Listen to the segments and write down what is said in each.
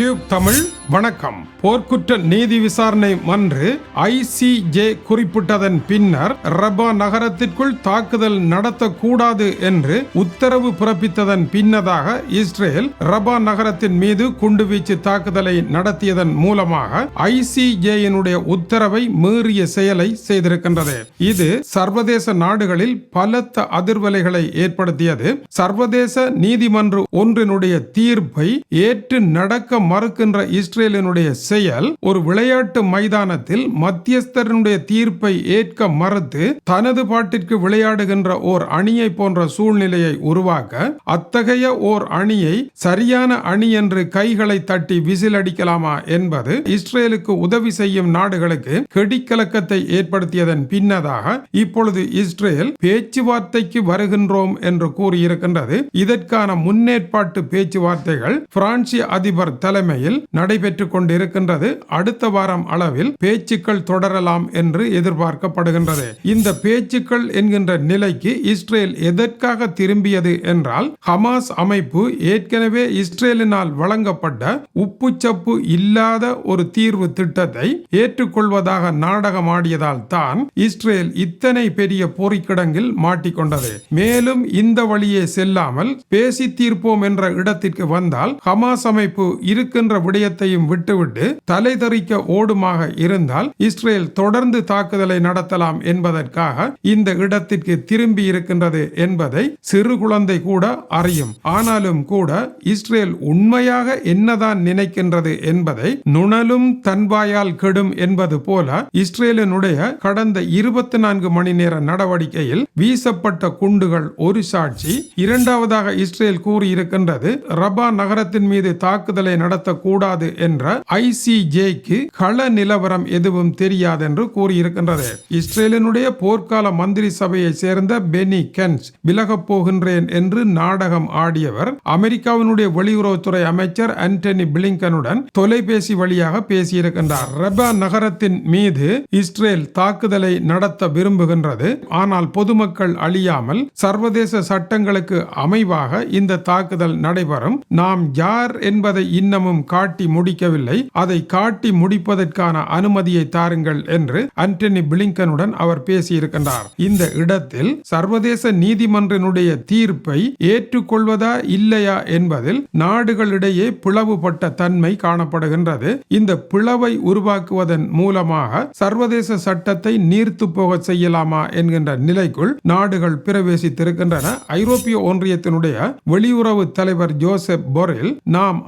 Tube Tamil வணக்கம். போர்க்குற்ற நீதி விசாரணை மன்று ஐசிஜே குறிப்பிட்டதன் பின்னர் ரபா நகரத்திற்குள் தாக்குதல் நடத்தக்கூடாது என்று உத்தரவு பிறப்பித்ததன் பின்னதாக இஸ்ரேல் ரபா நகரத்தின் மீது குண்டுவீச்சு தாக்குதலை நடத்தியதன் மூலமாக ஐசிஜேயினுடைய உத்தரவை மீறிய செயலை செய்திருக்கின்றது. இது சர்வதேச நாடுகளில் பலத்த அதிர்வலைகளை ஏற்படுத்தியது. சர்வதேச நீதிமன்ற ஒன்றினுடைய தீர்ப்பை ஏற்று நடக்க மறுக்கின்ற இஸ்ரேலினுடைய செயல் ஒரு விளையாட்டு மைதானத்தில் மத்தியஸ்தரனுடைய தீர்ப்பை ஏற்க மறுத்து தனது பாட்டிற்கு விளையாடுகின்ற ஓர் அணியை போன்ற சூழ்நிலையை உருவாக்க அத்தகைய ஓர் அணியை சரியான அணி என்று கைகளை தட்டி விசில் அடிக்கலாமா என்பது இஸ்ரேலுக்கு உதவி செய்யும் நாடுகளுக்கு கெடிக்கலக்கத்தை ஏற்படுத்தியதன் பின்னதாக இப்பொழுது இஸ்ரேல் பேச்சுவார்த்தைக்கு வருகின்றோம் என்று கூறியிருக்கின்றது. இதற்கான முன்னேற்பாட்டு பேச்சுவார்த்தைகள் பிரான்சிய அதிபர் தலைமையில் நடைபெற்று கொண்டிருக்கின்றது. அடுத்த வாரம் அளவில் பேச்சுக்கள் தொடரலாம் என்று எதிர்பார்க்கப்படுகின்றது. இந்த பேச்சுக்கள் என்கின்ற நிலைக்கு இஸ்ரேல் எதற்காக திரும்பியது என்றால் ஹமாஸ் அமைப்பு ஏற்கனவே இஸ்ரேலினால் வழங்கப்பட்ட உப்புச்சப்பு இல்லாத ஒரு தீர்வு திட்டத்தை ஏற்றுக்கொள்வதாக நாடகமாடியதால் தான் இஸ்ரேல் இத்தனை பெரிய போரிக்கிடங்கில் மாட்டிக்கொண்டது. மேலும் இந்த வழியே செல்லாமல் பேசி தீர்ப்போம் என்ற இடத்திற்கு வந்தால் ஹமாஸ் அமைப்பு இருக்கின்ற விடயத்தையும் விட்டுவிட்டு தலை தெறிக்க ஓடுமாக இருந்தால் இஸ்ரேல் தொடர்ந்து தாக்குதலை நடத்தலாம் என்பதற்காக இந்த இடத்திற்கு திரும்பி இருக்கின்றது என்பதை சிறு குழந்தை கூட அறியும். ஆனாலும் கூட இஸ்ரேல் உண்மையாக என்னதான் நினைக்கின்றது என்பதை நுணலும் தன்வாயால் கெடும் என்பது போல இஸ்ரேலினுடைய கடந்த இருபத்தி நான்கு மணி நேர நடவடிக்கையில் வீசப்பட்ட குண்டுகள் ஒரு சாட்சி. இரண்டாவதாக இஸ்ரேல் கூறியிருக்கின்றது ரபா நகரத்தின் மீது தாக்குதலை நட நடத்தக்கூடாது என்ற ஐசிஜேக்கு கள நிலவரம் எதுவும் தெரியாது என்று கூறியிருக்கின்றது. இஸ்ரேலினுடைய போர்க்கால மந்திரி சபையை சேர்ந்த பெனி கென்ஸ் விலகப் போகின்றேன் என்று நாடகம் ஆடியவர் அமெரிக்காவினுடைய வெளியுறவுத்துறை அமைச்சர் ஆண்டனி பிளிங்கனுடன் தொலைபேசி வழியாக பேசியிருக்கின்றார். ரபா நகரத்தின் மீது இஸ்ரேல் தாக்குதலை நடத்த விரும்புகின்றது. ஆனால் பொதுமக்கள் அழியாமல் சர்வதேச சட்டங்களுக்கு அமைவாக இந்த தாக்குதல் நடைபெறும். நாம் யார் என்பதை இன்னும் இன்னமும் காட்டி முடிக்கவில்லை. அதை காட்டி முடிப்பதற்கான அனுமதியை தாருங்கள் என்று ஆண்டனி பிளிங்கனுடன் அவர் பேசியிருக்கின்றார். இந்த இடத்தில் சர்வதேச நீதிமன்றனுடைய தீர்ப்பை ஏற்றுக்கொள்வதா இல்லையா என்பதில் நாடுகளிடையே பிளவுபட்ட தன்மை காணப்படுகின்றது. இந்த பிளவை உருவாக்குவதன் மூலமாக சர்வதேச சட்டத்தை நீர்த்து போக செய்யலாமா என்கின்ற நிலைக்குள் நாடுகள் பிரவேசித்திருக்கின்றன. ஐரோப்பிய ஒன்றியத்தினுடைய வெளியுறவு தலைவர் ஜோசப் பொரில் நாம்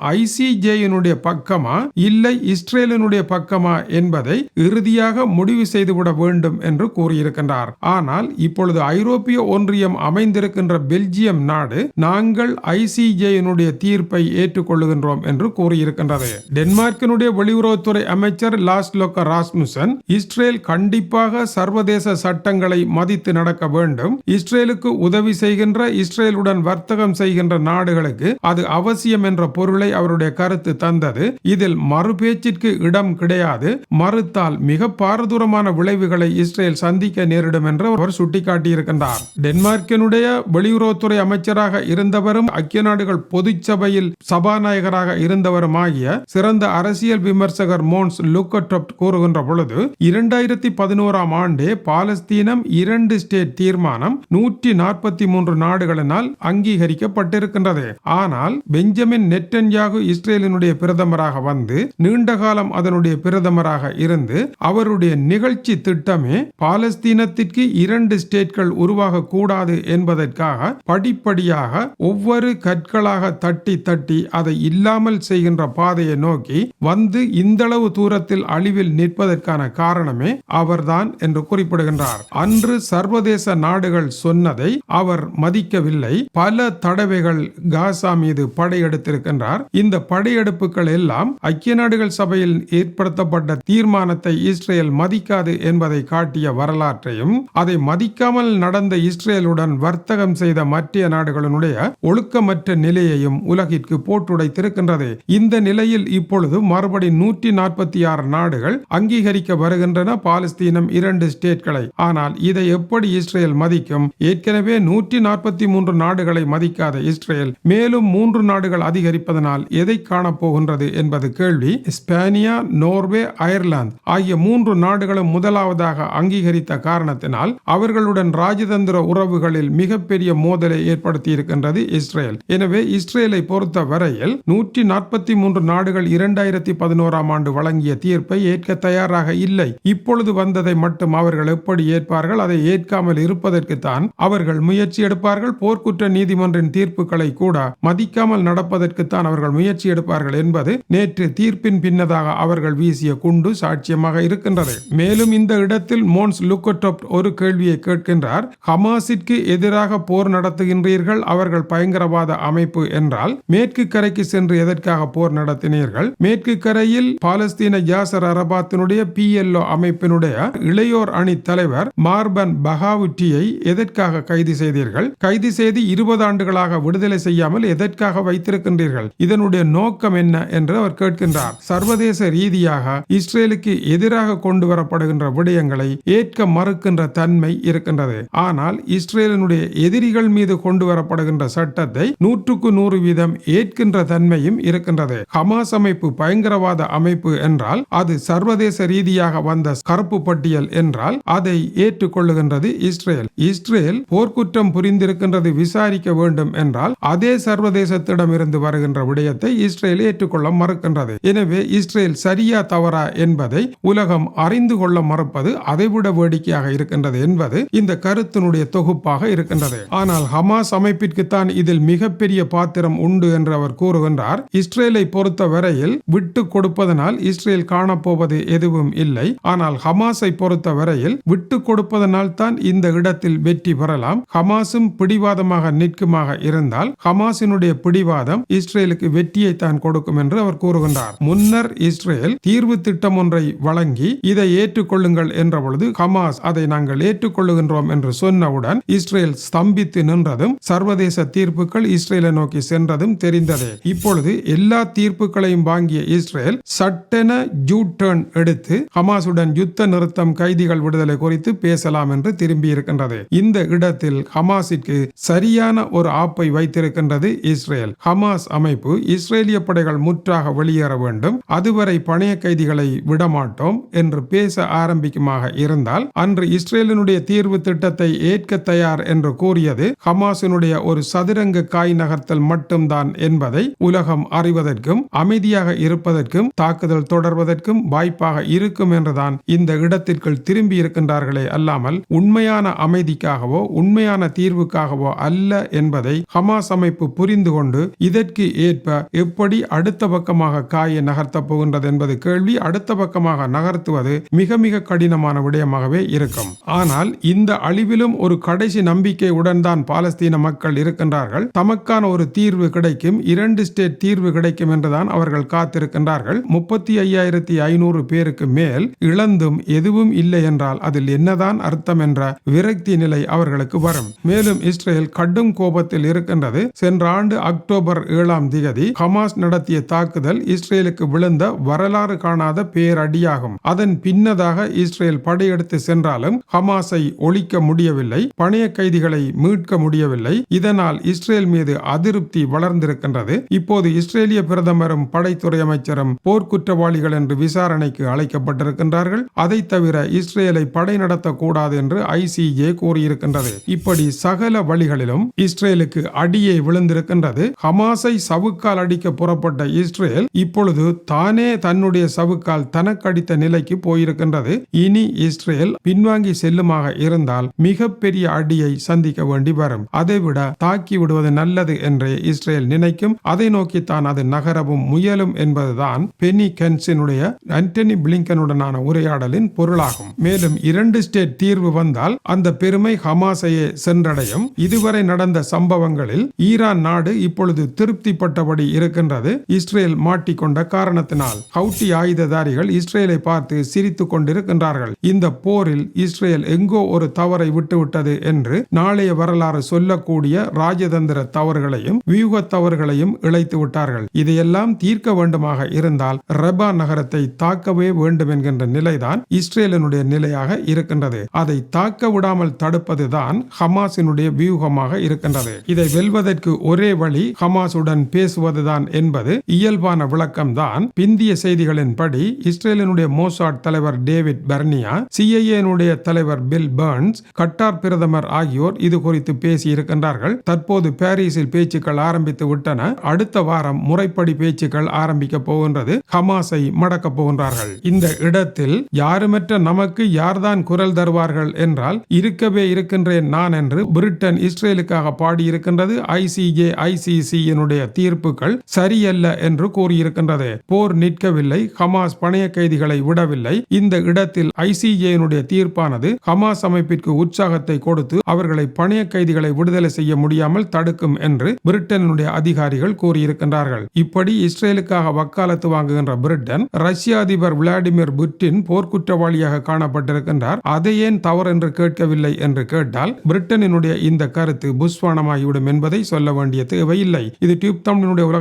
ஐசிஜேயினுடைய பக்கமா இல்லை இஸ்ரேலினுடைய பக்கமா என்பதை இறுதியாக முடிவு செய்துவிட வேண்டும் என்று கூறியிருக்கின்றார். ஆனால் இப்பொழுது ஐரோப்பிய ஒன்றியம் அமைந்திருக்கின்ற பெல்ஜியம் நாடு நாங்கள் ஐசிஜேயினுடைய தீர்ப்பை ஏற்றுக்கொள்ளுகின்றோம் என்று கூறியிருக்கின்றது. டென்மார்க்கினுடைய வெளியுறவுத்துறை அமைச்சர் லாஸ்லோக்க ராஸ்முசன் இஸ்ரேல் கண்டிப்பாக சர்வதேச சட்டங்களை மதித்து நடக்க வேண்டும். இஸ்ரேலுக்கு உதவி செய்கின்ற இஸ்ரேலுடன் வர்த்தகம் செய்கின்ற நாடுகளுக்கு அது அவசியம் என்ற பொருளை அவருடைய கருத்து தந்தது. இதில் மறுபேச்சிற்கு இடம் கிடையாது. மறுத்தால் மிக பாரதூரமான விளைவுகளை இஸ்ரேல் சந்திக்க நேரிடும் என்று அவர் சுட்டிக்காட்டியிருக்கின்றார். டென்மார்க்கினுடைய வெளியுறவுத்துறை அமைச்சராக இருந்தவரும் ஐக்கிய நாடுகள் பொதுச்சபையில் சபாநாயகராக இருந்தவரும் ஆகிய சிறந்த அரசியல் விமர்சகர் மோன்ஸ் லுக்கட்டப் கூறுகின்ற பொழுது இரண்டாயிரத்தி பதினோராம் ஆண்டே பாலஸ்தீனம் இரண்டு ஸ்டேட் தீர்மானம் நூற்றி நாற்பத்தி மூன்று நாடுகளினால் அங்கீகரிக்கப்பட்டிருக்கின்றது. ஆனால் பெஞ்சமின் நெட்டன்யாகு இஸ்ரேலினுடைய பிரதமராக வந்து நீண்ட காலம் அதனுடைய பிரதமராக இருந்து அவருடைய நிகழ்ச்சி திட்டமே பாலஸ்தீனத்திற்கு இரண்டு ஸ்டேட்கள் உருவாக கூடாது என்பதற்காக படிப்படியாக ஒவ்வொரு கற்களாக தட்டி தட்டி அதை இல்லாமல் செய்கின்ற பாதையை நோக்கி வந்து இந்தளவு தூரத்தில் அழிவில் நிற்பதற்கான காரணமே அவர்தான் என்று குறிப்பிடுகின்றார். அன்று சர்வதேச நாடுகள் சொன்னதை அவர் மதிக்கவில்லை. பல தடவைகள் காசா மீது படையெடுத்திருக்கின்றார். இந்த படை படையெடுப்புகள் எல்லாம் ஐக்கிய நாடுகள் சபையில் ஏற்படுத்தப்பட்ட தீர்மானத்தை இஸ்ரேல் மதிக்காது என்பதை காட்டிய வரலாற்றையும் அதை மதிக்காமல் நடந்த இஸ்ரேலுடன் வர்த்தகம் செய்த மற்ற நாடுகளினுடைய ஒழுக்கமற்ற நிலையையும் உலகிற்கு போட்டுடைத்திருக்கின்றது. இந்த நிலையில் இப்பொழுது மறுபடி நூற்றி நாற்பத்தி ஆறு நாடுகள் அங்கீகரிக்க வருகின்றன. பாலஸ்தீனம் இரண்டு ஸ்டேட்களை. ஆனால் இதை எப்படி இஸ்ரேல் மதிக்கும்? ஏற்கனவே நூற்றி நாற்பத்தி மூன்று நாடுகளை மதிக்காத இஸ்ரேல் மேலும் மூன்று நாடுகள் அதிகரிப்பதனால் எதை காணப்போகின்றது என்பது கேள்வி. ஸ்பானியா நோர்வே அயர்லாந்து ஆகிய மூன்று நாடுகளும் முதலாவதாக அங்கீகரித்த காரணத்தினால் அவர்களுடன் ராஜதந்திர உறவுகளில் மிகப்பெரிய மோதலை ஏற்படுத்தி இருக்கின்றது இஸ்ரேல். எனவே இஸ்ரேலை பொறுத்த வரையில் நூற்றி நாற்பத்தி மூன்று நாடுகள் இரண்டாயிரத்தி பதினோராம் ஆண்டு வழங்கிய தீர்ப்பை ஏற்க தயாராக இல்லை. இப்பொழுது வந்ததை மட்டும் அவர்கள் எப்படி ஏற்பார்கள் அதை ஏற்காமல் இருப்பதற்குத்தான் அவர்கள் முயற்சி எடுப்பார்கள். போர்க்குற்ற நீதிமன்றின் தீர்ப்புகளை கூட மதிக்காமல் நடப்பதற்குத்தான் அவர்கள் முயற்சி எடுப்பார்கள் எடுப்பார்கள் என்பது நேற்று தீர்ப்பின் பின்னதாக அவர்கள் வீசிய குண்டு சாட்சியமாக இருக்கின்றது. மேலும் இந்த இடத்தில் மோன்ஸ் லுக்கட்டோப் ஒரு கேள்வியை கேட்கின்றார். ஹமாஸிற்கு எதிராக போர் நடத்துகின்றீர்கள் அவர்கள் பயங்கரவாத அமைப்பு என்றால் மேற்கு கரைக்கு சென்று எதற்காக போர் நடத்தினீர்கள்? மேற்கு கரையில் பாலஸ்தீன யாசர் அரபாத்தினுடைய பிஎல்ஓ அமைப்பினுடைய இளையோர் அணி தலைவர் மார்பன் பகாவுட்டியை எதற்காக கைது செய்தீர்கள்? கைது செய்து இருபது ஆண்டுகளாக விடுதலை செய்யாமல் எதற்காக வைத்திருக்கின்றீர்கள்? இதனுடைய நோக்கம் என்ன என்று அவர் கேட்கின்றார். சர்வதேச ரீதியாக இஸ்ரேலுக்கு எதிராக கொண்டு வரப்படுகின்ற விடயங்களை ஏற்க மறுக்கின்ற தன்மை இருக்கின்றது. ஆனால் இஸ்ரேலினுடைய எதிரிகள் மீது கொண்டு வரப்படுகின்ற சட்டத்தை நூற்றுக்கு நூறு வீதம் ஏற்கின்ற தன்மையும் இருக்கின்றது. ஹமாஸ் அமைப்பு பயங்கரவாத அமைப்பு என்றால் அது சர்வதேச ரீதியாக வந்த கருப்பு பட்டியல் என்றால் அதை ஏற்றுக்கொள்ளுகின்றது இஸ்ரேல். இஸ்ரேல் போர்க்குற்றம் புரிந்திருக்கின்றது விசாரிக்க வேண்டும் என்றால் அதே சர்வதேசத்திடம் இருந்து வருகின்ற விடயத்தை இஸ்ரேல் ஏற்றுக்கொள்ள மறுக்கின்றது. எனவே இஸ்ரேல் சரியா தவறா என்பதை உலகம் அறிந்து கொள்ள மறுப்பது அதைவிட வேடிக்கையாக இருக்கின்றது என்பது இந்த கருத்தினுடைய தொகுப்பாக இருக்கின்றது. ஆனால் ஹமாஸ் அமைப்பிற்குத்தான் இதில் மிகப்பெரிய பாத்திரம் உண்டு என்று அவர் கூறுகின்றார். இஸ்ரேலை பொறுத்த வரையில் விட்டு கொடுப்பதனால் இஸ்ரேல் காணப்போவது எதுவும் இல்லை. ஆனால் ஹமாஸை பொறுத்த வரையில் விட்டு கொடுப்பதனால் தான் இந்த இடத்தில் வெற்றி பெறலாம். ஹமாஸும் பிடிவாதமாக நிற்குமாக இருந்தால் ஹமாஸினுடைய பிடிவாதம் இஸ்ரேலுக்கு வெற்றியை தான் தான் கொடுக்கும் என்று அவர் கூறுகின்றார். முன்னர் இஸ்ரேல் தீர்வு திட்டம் ஒன்றை வழங்கி இதை ஏற்றுக்கொள்ளுங்கள் என்ற பொழுது ஹமாஸ் அதை நாங்கள் ஏற்றுக்கொள்ளுகின்றோம் என்று சொன்னவுடன் இஸ்ரேல் ஸ்தம்பித்து நின்றதும் சர்வதேச தீர்ப்புகள் இஸ்ரேலை நோக்கி சென்றதும் தெரிந்ததே. இப்பொழுது எல்லா தீர்ப்புகளையும் வாங்கிய இஸ்ரேல் சட்டென ஜூட்டர்ன் எடுத்து ஹமாசுடன் யுத்த நிறுத்தம் கைதிகள் விடுதலை குறித்து பேசலாம் என்று திரும்பி இருக்கின்றது இந்த இடத்தில் ஹமாஸிற்கு சரியான ஒரு ஆப்பை வைத்திருக்கின்றது இஸ்ரேல். ஹமாஸ் அமைப்பு இஸ்ரேலிய படைகள் முற்றாக வெளியேற வேண்டும். அதுவரை பணைய கைதிகளை விடமாட்டோம் என்று பேச ஆரம்பிக்குமாக இருந்தால் அன்று இஸ்ரேலினுடைய தீர்வு திட்டத்தை ஏற்க தயார் என்று கூறியது ஹமாஸினுடைய ஒரு சதுரங்க காய் நகர்த்தல் மட்டும்தான் என்பதை உலகம் அறிவதற்கும் அமைதியாக இருப்பதற்கும் தாக்குதல் தொடர்வதற்கும் வாய்ப்பாக இருக்கும் என்றுதான் இந்த இடத்திற்குள் திரும்பி இருக்கின்றார்களே அல்லாமல் உண்மையான அமைதிக்காகவோ உண்மையான தீர்வுக்காகவோ அல்ல என்பதை ஹமாஸ் அமைப்பு புரிந்து கொண்டு இதற்கு ஏற்ப எப்படி எப்படி அடுத்த பக்கமாக காயை நகர்த்தப் போகின்றது என்பது கேள்வி. அடுத்த பக்கமாக நகர்த்துவது மிக மிக கடினமான விடயமாகவே இருக்கும். ஆனால் இந்த அழிவிலும் ஒரு கடைசி நம்பிக்கையுடன் தான் பாலஸ்தீன மக்கள் இருக்கின்றார்கள். தமக்கான ஒரு தீர்வு கிடைக்கும் இரண்டு ஸ்டேட் தீர்வு கிடைக்கும் என்றுதான் அவர்கள் காத்திருக்கின்றார்கள். முப்பத்தி ஐயாயிரத்தி ஐநூறு பேருக்கு மேல் இழந்தும் எதுவும் இல்லை என்றால் அதில் என்னதான் அர்த்தம் என்ற விரக்தி நிலை அவர்களுக்கு வரும். மேலும் இஸ்ரேல் கடும் கோபத்தில் இருக்கின்றது. சென்ற ஆண்டு அக்டோபர் ஏழாம் திகதி ஹமாஸ் நடத்திய தாக்குதல் இஸ்ரேலுக்கு விழுந்த வரலாறு காணாத பேரடியாகும். அதன் பின்னதாக இஸ்ரேல் படையெடுத்து சென்றாலும் ஹமாஸை ஒழிக்க முடியவில்லை பணைய கைதிகளை மீட்க முடியவில்லை. இதனால் இஸ்ரேல் மீது அதிருப்தி வளர்ந்திருக்கின்றது. இப்போது இஸ்ரேலிய பிரதமரும் படைத்துறை அமைச்சரும் போர்க்குற்றவாளிகள் என்று விசாரணைக்கு அழைக்கப்பட்டிருக்கின்றார்கள். அதை தவிர இஸ்ரேலை படை நடத்தக்கூடாது என்று ஐசிஏ கூறியிருக்கின்றது. இப்படி சகல வழிகளிலும் இஸ்ரேலுக்கு அடியே விழுந்திருக்கின்றது. ஹமாஸை சவுக்கால் அடிக்க புற புறப்பட்ட இஸ்ரேல் இப்பொழுது தானே தன்னுடைய சவுக்கால் தனக்கடித்த நிலைக்கு போயிருக்கின்றது. இனி இஸ்ரேல் பின்வாங்கி செல்லுமாக இருந்தால் மிகப்பெரிய அடியை சந்திக்க வேண்டி வரும். அதைவிட தாக்கி விடுவது நல்லது என்றே இஸ்ரேல் நினைக்கும். அதை நோக்கித்தான் அது நகரவும் முயலும் என்பதுதான் பெனி கென்சினுடைய ஆண்டனி பிளிங்கனுடனான உரையாடலின் பொருளாகும். மேலும் இரண்டு ஸ்டேட் தீர்வு வந்தால் அந்த பெருமை ஹமாசையே சென்றடையும். இதுவரை நடந்த சம்பவங்களில் ஈரான் நாடு இப்பொழுது திருப்திப்பட்டபடி இருக்கின்றது இஸ்ரேல் மாட்டிக்கொண்ட காரணத்தினால் ஹவுட்டி ஆயுததாரிகள் இஸ்ரேலை பார்த்து சிரித்துக் கொண்டிருக்கின்றார்கள். இந்த போரில் இஸ்ரேல் எங்கோ ஒரு தவறை விட்டுவிட்டது என்று நாளைய வரலாறு சொல்லக்கூடிய ராஜதந்திர தவறுகளையும் வியூக தவறுகளையும் இழைத்து விட்டார்கள். இதையெல்லாம் தீர்க்க வேண்டுமாக இருந்தால் ரபா நகரத்தை தாக்கவே வேண்டும் என்கின்ற நிலைதான் இஸ்ரேலினுடைய நிலையாக இருக்கின்றது. அதை தாக்க விடாமல் தடுப்பதுதான் ஹமாஸினுடைய வியூகமாக இருக்கின்றது. இதை வெல்வதற்கு ஒரே வழி ஹமாஸுடன் பேசுவதுதான் என்பது இயல்பான விளக்கம்தான். பிந்திய செய்திகளின்படி இஸ்ரேலினுடைய மோசாட் தலைவர் டேவிட் பெர்னியா சிஐஏனுடைய தலைவர் பில் பர்ன்ஸ் கட்டார் பிரதமர் ஆகியோர் இது குறித்து பேசி இருக்கின்றார்கள் தற்போது பாரிஸில் பேச்சுக்கள் ஆரம்பித்து விட்டன. அடுத்த வாரம் முறைப்படி பேச்சுக்கள் ஆரம்பிக்க போகின்றது. ஹமாஸை மடக்க போகின்றார்கள். இந்த இடத்தில் யாருமற்ற நமக்கு யார்தான் குரல் தருவார்கள் என்றால் இருக்கவே இருக்கின்றேன் நான் என்று பிரிட்டன் இஸ்ரேலுக்காக பாடியிருக்கின்றது ஐசிஜே ஐசிசியினுடைய தீர்ப்புகள் சரி சரியல்ல என்று கூறியிருக்கின்றது. போர் நிற்கவில்லை. ஹமாஸ் பணைய கைதிகளை விடவில்லை. இந்த இடத்தில் ஐசிஜேனுடைய தீர்ப்பானது ஹமாஸ் அமைப்பிற்கு உற்சாகத்தை கொடுத்து அவர்களை பணைய கைதிகளை விடுதலை செய்ய முடியாமல் தடுக்கும் என்று பிரிட்டனுடைய அதிகாரிகள் கூறியிருக்கின்றார்கள். இப்படி இஸ்ரேலுக்காக வக்காலத்து வாங்குகின்ற பிரிட்டன் ரஷ்ய அதிபர் விளாடிமிர் புட்டின் போர்க்குற்றவாளியாக காணப்பட்டிருக்கின்றார். அதை ஏன் தவறு என்று கேட்கவில்லை என்று கேட்டால் பிரிட்டனினுடைய இந்த கருத்து புஷ்வானமாகிவிடும் என்பதை சொல்ல வேண்டிய தேவையில்லை. இது டியூப் தமிழனுடைய உலக